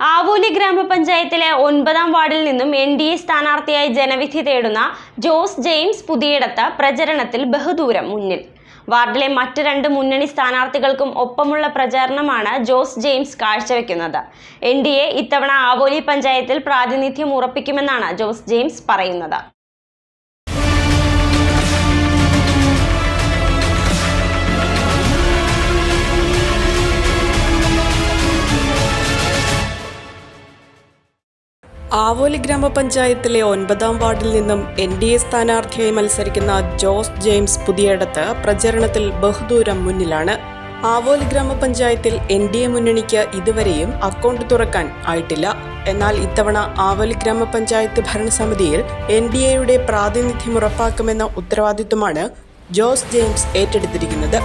ആവൂലി ഗ്രാമപഞ്ചായത്തിലെ ഒൻപതാം വാർഡിൽ നിന്നും എൻ ഡി എ സ്ഥാനാർത്ഥിയായി ജനവിധി തേടുന്ന ജോസ് ജെയിംസ് പുതിയിടത്ത് പ്രചരണത്തിൽ ബഹുദൂരം മുന്നിൽ. വാർഡിലെ മറ്റ് രണ്ട് മുന്നണി സ്ഥാനാർത്ഥികൾക്കും ഒപ്പമുള്ള പ്രചാരണമാണ് ജോസ് ജെയിംസ് കാഴ്ചവെക്കുന്നത്. എൻ ഡി എ ഇത്തവണ ആവോലി പഞ്ചായത്തിൽ പ്രാതിനിധ്യം ഉറപ്പിക്കുമെന്നാണ് ജോസ് ജെയിംസ് പറയുന്നത്. ആവോലി ഗ്രാമപഞ്ചായത്തിലെ ഒൻപതാം വാർഡിൽ നിന്നും എൻ ഡി എ സ്ഥാനാർത്ഥിയായി മത്സരിക്കുന്ന ജോസ് ജെയിംസ് പുതിയടത്ത് പ്രചരണത്തിൽ ബഹുദൂരം മുന്നിലാണ്. ആവോലി ഗ്രാമപഞ്ചായത്തിൽ എൻ ഡി എ മുന്നണിക്ക് ഇതുവരെയും അക്കൗണ്ട് തുറക്കാൻ ആയിട്ടില്ല. എന്നാൽ ഇത്തവണ ആവോലി ഗ്രാമപഞ്ചായത്ത് ഭരണസമിതിയിൽ എൻ ഡി എയുടെ പ്രാതിനിധ്യം ഉറപ്പാക്കുമെന്ന ഉത്തരവാദിത്വമാണ് ജോസ് ജെയിംസ് ഏറ്റെടുത്തിരിക്കുന്നത്.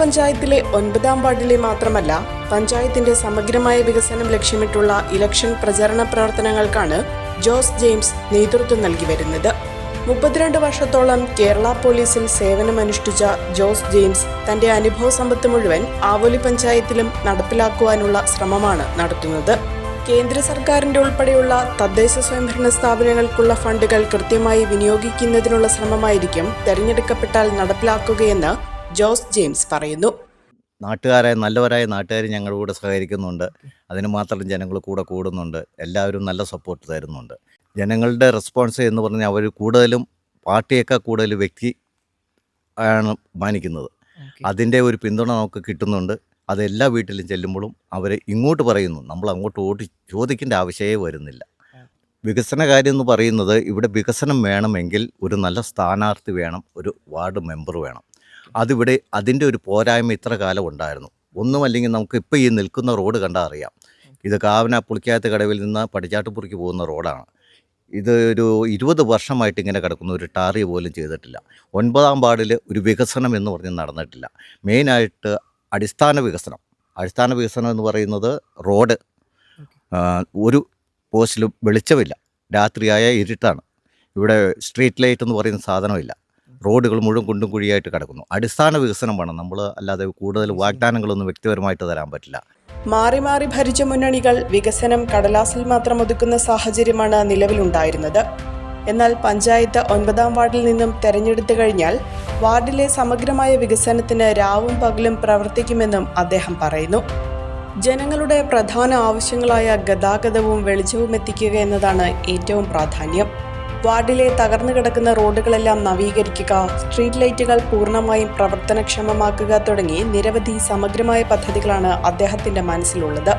ഗ്രാമപഞ്ചായത്തിലെ ഒൻപതാം വാർഡിലെ മാത്രമല്ല പഞ്ചായത്തിന്റെ സമഗ്രമായ വികസനം ലക്ഷ്യമിട്ടുള്ള ഇലക്ഷൻ പ്രചരണ പ്രവർത്തനങ്ങൾക്കാണ് ജോസ് ജെയിംസ് നേതൃത്വം നൽകി വരുന്നത്. മുപ്പത്തിരണ്ട് വർഷത്തോളം കേരള പോലീസിൽ സേവനമനുഷ്ഠിച്ച ജോസ് ജെയിംസ് തന്റെ അനുഭവ സമ്പത്ത് മുഴുവൻ ആവോലി പഞ്ചായത്തിലും നടപ്പിലാക്കുവാനുള്ള ശ്രമമാണ് നടത്തുന്നത്. കേന്ദ്ര സർക്കാരിന്റെ ഉൾപ്പെടെയുള്ള തദ്ദേശ സ്വയംഭരണ സ്ഥാപനങ്ങൾക്കുള്ള ഫണ്ടുകൾ കൃത്യമായി വിനിയോഗിക്കുന്നതിനുള്ള ശ്രമമായിരിക്കും തെരഞ്ഞെടുക്കപ്പെട്ടാൽ നടപ്പിലാക്കുകയെന്ന് ജോസ് ജെയിംസ് പറയുന്നു. നാട്ടുകാരായ നല്ലവരായ നാട്ടുകാർ ഞങ്ങളുടെ കൂടെ സഹകരിക്കുന്നുണ്ട്. അതിന് മാത്രം ജനങ്ങൾ കൂടെ കൂടുന്നുണ്ട്. എല്ലാവരും നല്ല സപ്പോർട്ട് തരുന്നുണ്ട്. ജനങ്ങളുടെ റെസ്പോൺസ് എന്ന് പറഞ്ഞാൽ അവർ കൂടുതലും പാർട്ടിയേക്കാൾ കൂടുതൽ വ്യക്തി ആണ് മാനിക്കുന്നത്. അതിന്റെ ഒരു പിന്തുണ നമുക്ക് കിട്ടുന്നുണ്ട്. അത് എല്ലാ വീട്ടിലും ചെല്ലുമ്പോഴും അവർ ഇങ്ങോട്ട് പറയുന്നു. നമ്മൾ അങ്ങോട്ട് ഓടി ചോദിക്കേണ്ട ആവശ്യമേ വരുന്നില്ല. വികസന കാര്യം എന്ന് പറയുന്നത് ഇവിടെ വികസനം വേണമെങ്കിൽ ഒരു നല്ല സ്ഥാനാർത്ഥി വേണം ഒരു വാർഡ് മെമ്പർ വേണം. അതിവിടെ അതിന്റെ ഒരു പോരായ്മ ഇത്ര കാലം ഉണ്ടായിരുന്നു. ഒന്നുമല്ലെങ്കിൽ നമുക്ക് ഇപ്പോൾ ഈ നിൽക്കുന്ന റോഡ് കണ്ടാൽ അറിയാം. ഇത് കാവന പുളിക്കാത്ത കടവിൽ നിന്ന് പടിച്ചാട്ടുപുറിക്ക് പോകുന്ന റോഡാണ്. ഇത് ഒരു ഇരുപത് വർഷമായിട്ട് ഇങ്ങനെ കിടക്കുന്ന ഒരു ടാറി പോലും ചെയ്തിട്ടില്ല. ഒൻപതാം പാടിൽ ഒരു വികസനം എന്ന് പറഞ്ഞ് നടന്നിട്ടില്ല. മെയിനായിട്ട് അടിസ്ഥാന വികസനം. അടിസ്ഥാന വികസനം എന്ന് പറയുന്നത് റോഡ്. ഒരു പോസ്റ്റിലും വെളിച്ചമില്ല. രാത്രിയായ ഇരുട്ടാണ്. ഇവിടെ സ്ട്രീറ്റ് ലൈറ്റ് എന്ന് പറയുന്ന സാധനമില്ല. റോഡുകൾ മുഴുവൻ കുണ്ടും കുഴിയായിട്ട് കിടക്കുന്നു. അടിസ്ഥാന വികസനം വേണം നമ്മൾ അല്ലാതെ കൂടുതൽ വാഗ്ദാനങ്ങളൊന്നും വ്യക്തിപരമായിട്ട് തരാൻ പറ്റില്ല. മാറി മാറി ഭരിച്ച മുന്നണികൾ വികസനം കടലാസിൽ മാത്രം ഒതുക്കുന്ന സാഹചര്യമാണ് നിലവിലുണ്ടായിരുന്നത്. എന്നാൽ പഞ്ചായത്ത് ഒൻപതാം വാർഡിൽ നിന്നും തെരഞ്ഞെടുത്തു കഴിഞ്ഞാൽ വാർഡിലെ സമഗ്രമായ വികസനത്തിന് രാവും പകലും പ്രവർത്തിക്കുമെന്നും അദ്ദേഹം പറയുന്നു. ജനങ്ങളുടെ പ്രധാന ആവശ്യങ്ങളായ ഗതാഗതവും വെളിച്ചവും എത്തിക്കുക എന്നതാണ് ഏറ്റവും പ്രാധാന്യം. വാർഡിലെ തകർന്നു കിടക്കുന്ന റോഡുകളെല്ലാം നവീകരിക്കുക സ്ട്രീറ്റ് ലൈറ്റുകൾ പൂർണമായും പ്രവർത്തനക്ഷമമാക്കുക തുടങ്ങി നിരവധി സമഗ്രമായ പദ്ധതികളാണ് അദ്ദേഹത്തിന്റെ മനസ്സിലുള്ളത്.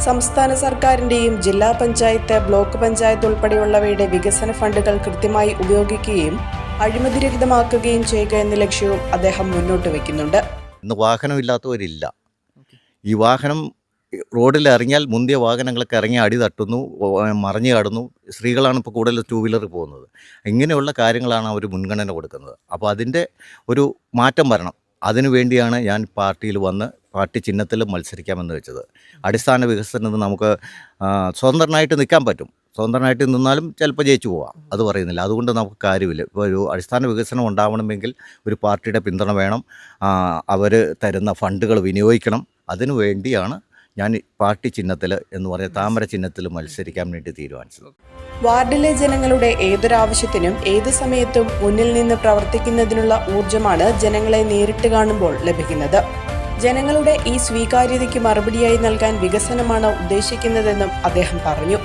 സംസ്ഥാന സർക്കാരിന്റെയും ജില്ലാ പഞ്ചായത്ത് ബ്ലോക്ക് പഞ്ചായത്ത് ഉൾപ്പെടെയുള്ളവയുടെ വികസന ഫണ്ടുകൾ കൃത്യമായി ഉപയോഗിക്കുകയും അഴിമതിരഹിതമാക്കുകയും ചെയ്യുക എന്ന ലക്ഷ്യവും അദ്ദേഹം മുന്നോട്ട് വയ്ക്കുന്നുണ്ട്. ഇന്ന് വാഹനമില്ലാത്തവരില്ല. ഈ വാഹനം റോഡിൽ ഇറങ്ങിയാൽ മുന്തിയ വാഹനങ്ങളൊക്കെ ഇറങ്ങി അടി തട്ടുന്നു മറിഞ്ഞു കടന്നു. സ്ത്രീകളാണ് ഇപ്പോൾ കൂടുതൽ ടൂ വീലർ പോകുന്നത്. ഇങ്ങനെയുള്ള കാര്യങ്ങളാണ് അവർ മുൻഗണന കൊടുക്കുന്നത്. അപ്പോൾ അതിന്റെ ഒരു മാറ്റം വരണം. അതിനു വേണ്ടിയാണ് ഞാൻ പാർട്ടിയിൽ വന്ന് പാർട്ടി ചിഹ്നത്തിൽ മത്സരിക്കാമെന്ന് വെച്ചത്. അടിസ്ഥാന വികസനത്തിന് നമുക്ക് സ്വതന്ത്രനായിട്ട് നിൽക്കാൻ പറ്റും. സ്വതന്ത്രനായിട്ട് നിന്നാലും ചിലപ്പോൾ ജയിച്ചു പോവാം. അത് പറയുന്നില്ല. അതുകൊണ്ട് നമുക്ക് കാര്യമില്ല. ഇപ്പോൾ ഒരു അടിസ്ഥാന വികസനം ഉണ്ടാവണമെങ്കിൽ ഒരു പാർട്ടിയുടെ പിന്തുണ വേണം. അവർ തരുന്ന ഫണ്ടുകൾ വിനിയോഗിക്കണം. അതിനു വേണ്ടിയാണ് ഞാൻ പാർട്ടി ചിഹ്നത്തിൽ എന്ന് പറയുന്ന താമര ചിഹ്നത്തിൽ മത്സരിക്കാൻ വേണ്ടി തീരുമാനിച്ചത്. വാർഡിലെ ജനങ്ങളുടെ ഏതൊരാവശ്യത്തിനും ഏത് സമയത്തും മുന്നിൽ നിന്ന് പ്രവർത്തിക്കുന്നതിനുള്ള ഊർജമാണ് ജനങ്ങളെ നേരിട്ട് കാണുമ്പോൾ ലഭിക്കുന്നത്. ജനങ്ങളുടെ ഈ സ്വീകാര്യതയ്ക്ക് മറുപടിയായി നൽകാൻ വികസനമാണ് ഉദ്ദേശിക്കുന്നതെന്നും അദ്ദേഹം പറഞ്ഞു.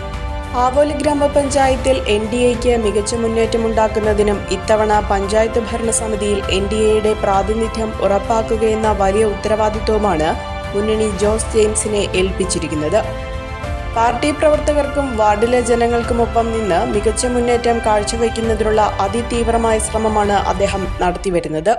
ആവോലി ഗ്രാമപഞ്ചായത്തിൽ എൻ ഡി എക്ക് മികച്ച മുന്നേറ്റമുണ്ടാക്കുന്നതിനും ഇത്തവണ പഞ്ചായത്ത് ഭരണസമിതിയിൽ എൻ ഡി എയുടെ പ്രാതിനിധ്യം ഉറപ്പാക്കുകയെന്ന വലിയ ഉത്തരവാദിത്വമാണ് മുന്നണി ജോസ് ജെയിംസിനെ ഏൽപ്പിച്ചിരിക്കുന്നത്. പാർട്ടി പ്രവർത്തകർക്കും വാർഡിലെ ജനങ്ങൾക്കുമൊപ്പം നിന്ന് മികച്ച മുന്നേറ്റം കാഴ്ചവെക്കുന്നതിനുള്ള അതിതീവ്രമായ ശ്രമമാണ് അദ്ദേഹം നടത്തിവരുന്നത്.